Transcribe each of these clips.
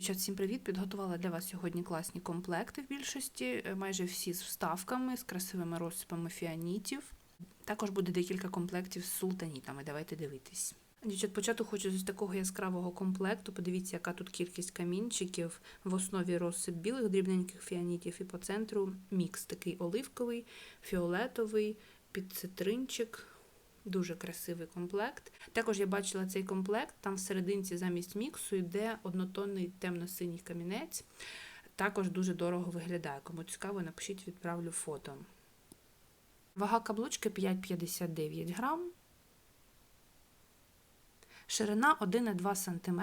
Всім привіт! Підготувала для вас сьогодні класні комплекти в більшості, е, майже всі з вставками, з красивими розсипами фіанітів. Також буде декілька комплектів з султанітами. Давайте дивитись. Дівчат, почати хочу з такого яскравого комплекту. Подивіться, яка тут кількість камінчиків. В основі розсип білих дрібненьких фіанітів, і по центру мікс такий оливковий, фіолетовий, під цитринчик. Дуже красивий комплект. Також я бачила цей комплект, там в серединці замість міксу йде однотонний темно-синій камінець. Також дуже дорого виглядає. Кому цікаво, напишіть, відправлю фото. Вага каблучки 5,59 грам. Ширина 1,2 см.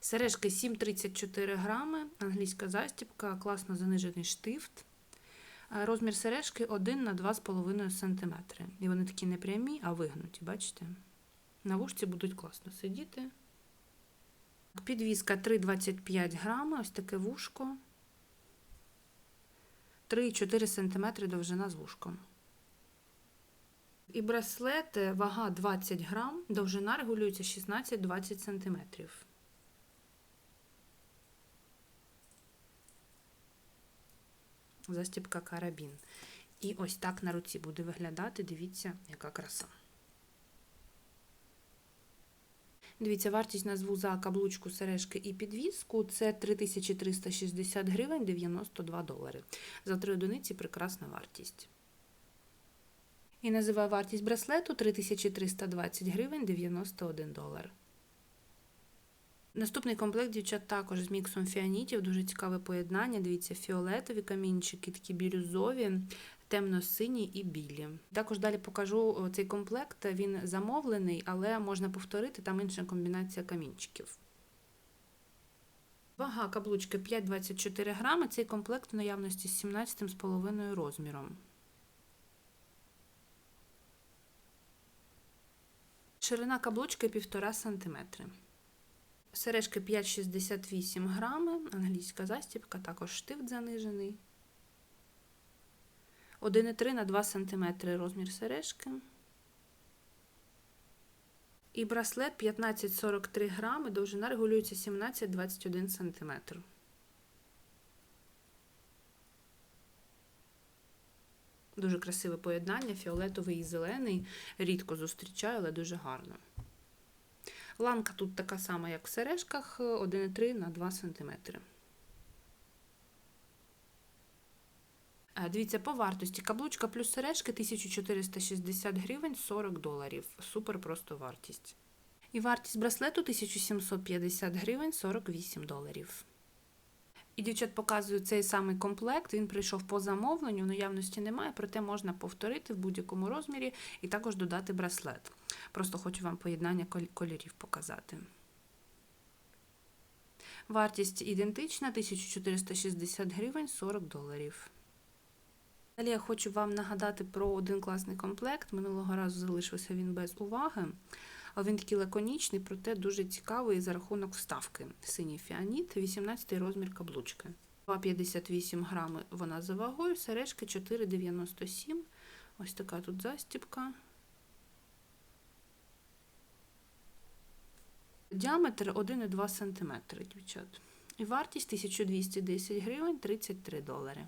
Сережки 7,34 грами, англійська застібка, класно занижений штифт. Розмір сережки 1 на 2,5 см. І вони такі не прямі, а вигнуті, бачите? На вушці будуть класно сидіти. Підвізка 3,25 грами, ось таке вушко. 3,4 см довжина з вушком. І браслет, вага 20 грам, довжина регулюється 16-20 см. Застібка карабін. І ось так на руці буде виглядати. Дивіться, яка краса. Дивіться, вартість назву за каблучку, сережки і підвіску це 3360 гривень 92 долари. За три одиниці прекрасна вартість. І називаю вартість браслету 3320 гривень 91 долар. Наступний комплект дівчат також з міксом фіанітів, дуже цікаве поєднання. Дивіться, фіолетові камінчики, такі бірюзові, темно-сині і білі. Також далі покажу цей комплект. Він замовлений, але можна повторити, там інша комбінація камінчиків. Вага каблучки 5,24 грами. Цей комплект в наявності з 17,5 розміром. Ширина каблучки 1,5 см. Сережки 5,68 грами, англійська застібка, також штифт занижений. 1,3 на 2 см розмір сережки. І браслет 15,43 грами, довжина регулюється 17-21 см. Дуже красиве поєднання, фіолетовий і зелений. Рідко зустрічаю, але дуже гарно. Ланка тут така сама, як в сережках, 1,3 на 2 см. Дивіться, по вартості. Каблучка плюс сережки 1460 гривень 40 доларів. Супер просто вартість. І вартість браслету 1750 гривень 48 доларів. І дівчат показую цей самий комплект. Він прийшов по замовленню, наявності немає, проте можна повторити в будь-якому розмірі і також додати браслет. Просто хочу вам поєднання кольорів показати. Вартість ідентична 1460 гривень 40 доларів. Далі я хочу вам нагадати про один класний комплект. Минулого разу залишився він без уваги. Він такий лаконічний, проте дуже цікавий за рахунок вставки. Синій фіаніт, 18 розмір каблучки. 2,58 грами вона за вагою, сережки 4,97. Ось така тут застібка. Діаметр 1,2 см, дівчат. І вартість 1210 гривень 33 долари.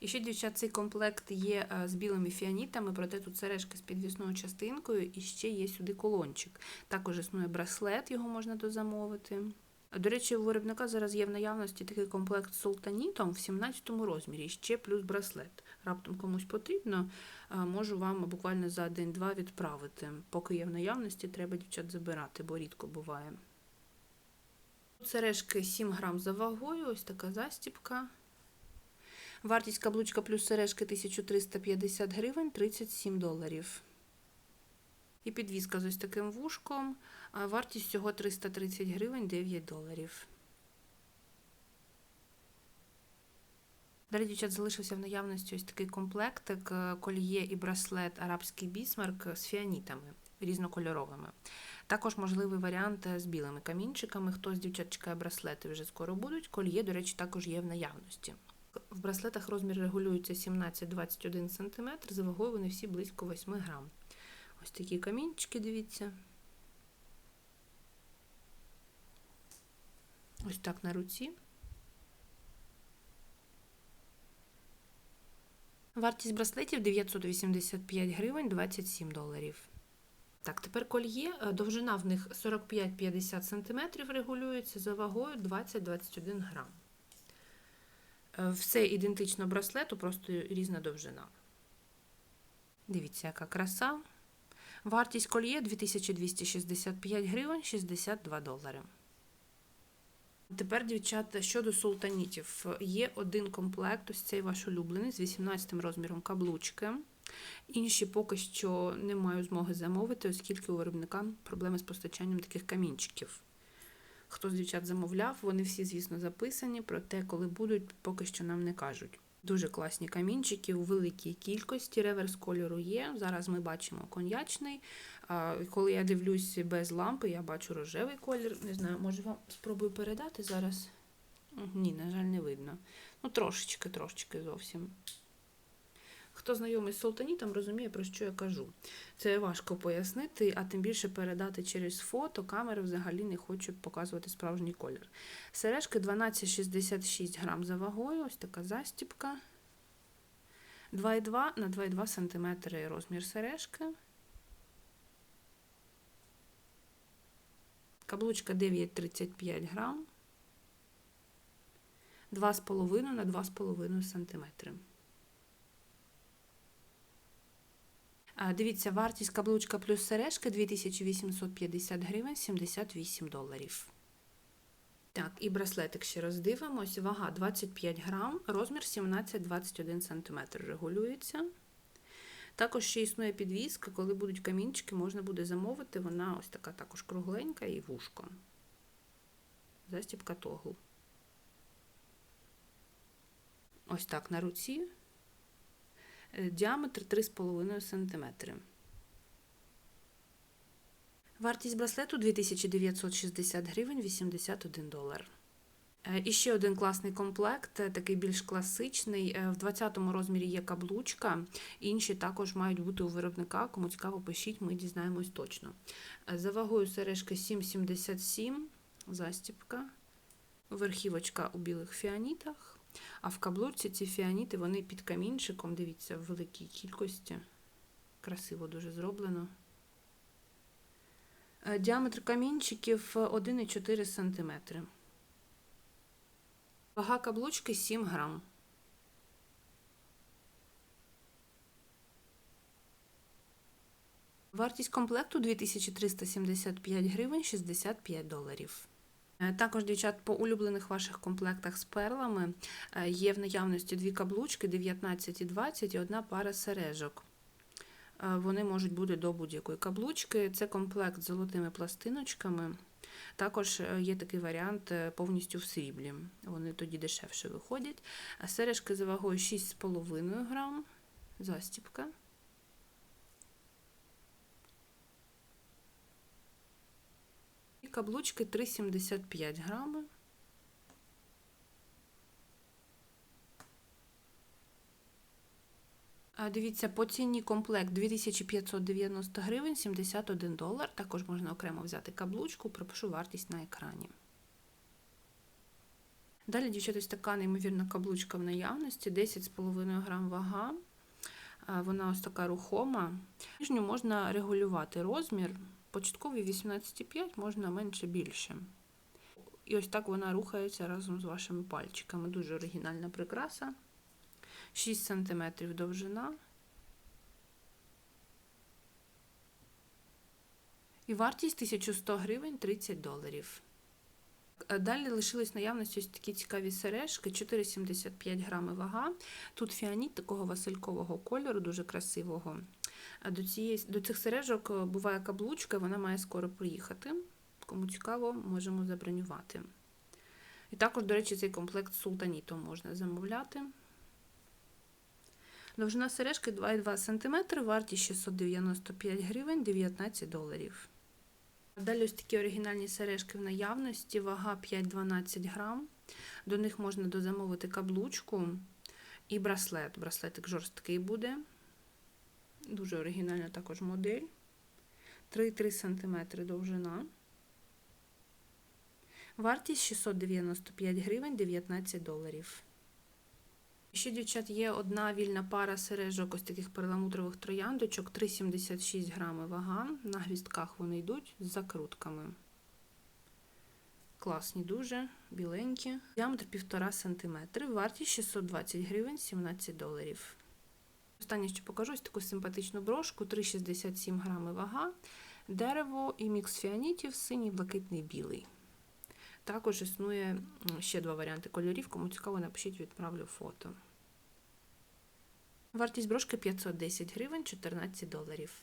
І ще, дівчат, цей комплект є з білими фіанітами, проте тут сережки з підвісною частинкою, і ще є сюди колончик. Також існує браслет, його можна дозамовити. До речі, у виробника зараз є в наявності такий комплект з султанітом в 17 розмірі, ще плюс браслет. Раптом комусь потрібно, можу вам буквально за день-два відправити. Поки є в наявності, треба дівчат забирати, бо рідко буває. Сережки 7 грам за вагою, ось така застіпка. Вартість каблучка плюс сережки 1350 гривень 37 доларів. І підвізка з ось таким вушком. Вартість всього 330 гривень 9 доларів. Далі, дівчат, залишився в наявності ось такий комплектик, кольє і браслет арабський бісмарк з фіанітами різнокольоровими. Також можливий варіант з білими камінчиками. Хто з дівчат чекає браслети, вже скоро будуть. Кольє, до речі, також є в наявності. В браслетах розмір регулюється 17-21 см, за вагою вони всі близько 8 грам. Ось такі камінчики, дивіться. Ось так на руці. Вартість браслетів 985 гривень 27 доларів. Так, тепер кольє. Е, Довжина в них 45-50 см регулюється за вагою 20-21 грам. Е, Все ідентично браслету, просто різна довжина. Дивіться, яка краса. Вартість кольє 2265 гривень 62 долари. Тепер, дівчата, щодо султанітів, є один комплект, ось цей ваш улюблений, з 18 розміром каблучки. Інші поки що не маю змоги замовити, оскільки у виробника проблеми з постачанням таких камінчиків. Хто з дівчат замовляв, вони всі, звісно, записані, проте, коли будуть, поки що нам не кажуть. Дуже класні камінчики у великій кількості. Реверс кольору є. Зараз ми бачимо коньячний. Коли я дивлюсь без лампи, я бачу рожевий колір. Не знаю, може вам спробую передати зараз? Ні, на жаль, не видно. Ну, трошечки, трошечки зовсім. Хто знайомий з султанітом, розуміє, про що я кажу. Це важко пояснити, а тим більше передати через фото. Камери взагалі не хочуть показувати справжній колір. Сережки 12,66 грам за вагою, ось така застіпка. 2,2 на 2,2 см розмір сережки. Каблучка 9,35 грам. 2,5 на 2,5 см. А, Дивіться, вартість каблучка плюс сережки 2850 гривень 78 доларів. Так, і браслетик ще раз дивимось. Вага 25 грам, розмір 17-21 см регулюється. Також ще існує підвіска, коли будуть камінчики, можна буде замовити. Вона ось така також кругленька і вушко. Застібка тогл. Ось так на руці. Е, Діаметр 3,5 см. Вартість браслету 2960 гривень 81 долар. Е, І ще один класний комплект, е, такий більш класичний. В 20-му розмірі є каблучка, інші також мають бути у виробника. Кому цікаво, пишіть, ми дізнаємось точно. За вагою сережки 7,77, застіпка, верхівочка у білих фіанітах. А в каблурці ці фіаніти вони під камінчиком, дивіться, в великій кількості. Красиво дуже зроблено. Е, Діаметр камінчиків 1,4 см. Вага каблучки 7 грам. Вартість комплекту 2375 гривень 65 доларів. Е, Також, дівчат, по улюблених ваших комплектах з перлами е, є в наявності дві каблучки 19 і 20 і одна пара сережок. Е, Вони можуть бути до будь-якої каблучки. Це комплект з золотими пластиночками. Також є такий варіант повністю в сріблі. Вони тоді дешевше виходять. Сережки за вагою 6,5 грам. Застіпка. Каблучки 3,75 грами. Дивіться, по ціні комплект 2590 гривень 71 долар. Також можна окремо взяти каблучку, пропишу вартість на екрані. Далі, дівчата, ось така неймовірна каблучка в наявності, 10,5 грам вага. Вона ось така рухома. Нижню можна регулювати розмір. Початковий 18,5 можна менше більше. І ось так вона рухається разом з вашими пальчиками. Дуже оригінальна прикраса. 6 см довжина. І вартість 1100 гривень 30 доларів. Е, Далі лишились наявності ось такі цікаві сережки, 4,75 грами вага. Тут фіаніт такого василькового кольору, дуже красивого. А До, цієї, до цих сережок е, буває каблучка, вона має скоро приїхати. Кому цікаво, можемо забронювати. І також, до речі, цей комплект з султанітом можна замовляти. Довжина сережки 2,2 см, вартість 695 гривень 19 доларів. Далі ось такі оригінальні сережки в наявності, вага 5-12 грам. До них можна дозамовити каблучку і браслет. Браслетик жорсткий буде. Дуже оригінальна також модель. 3,3 см довжина. Вартість 695 гривень 19 доларів. Ще, дівчат, є одна вільна пара сережок ось таких перламутрових трояндочок, 3,76 грами вага. На гвістках вони йдуть з закрутками. Класні дуже, біленькі. Діаметр 1,5 см. Вартість 620 гривень 17 доларів. Останнє, що покажу, ось таку симпатичну брошку, 3,67 грами вага, дерево і мікс фіанітів, синій, блакитний, білий. Також існує ще два варіанти кольорів. Кому цікаво, напишіть, відправлю фото. Вартість брошки 510 гривень 14 доларів.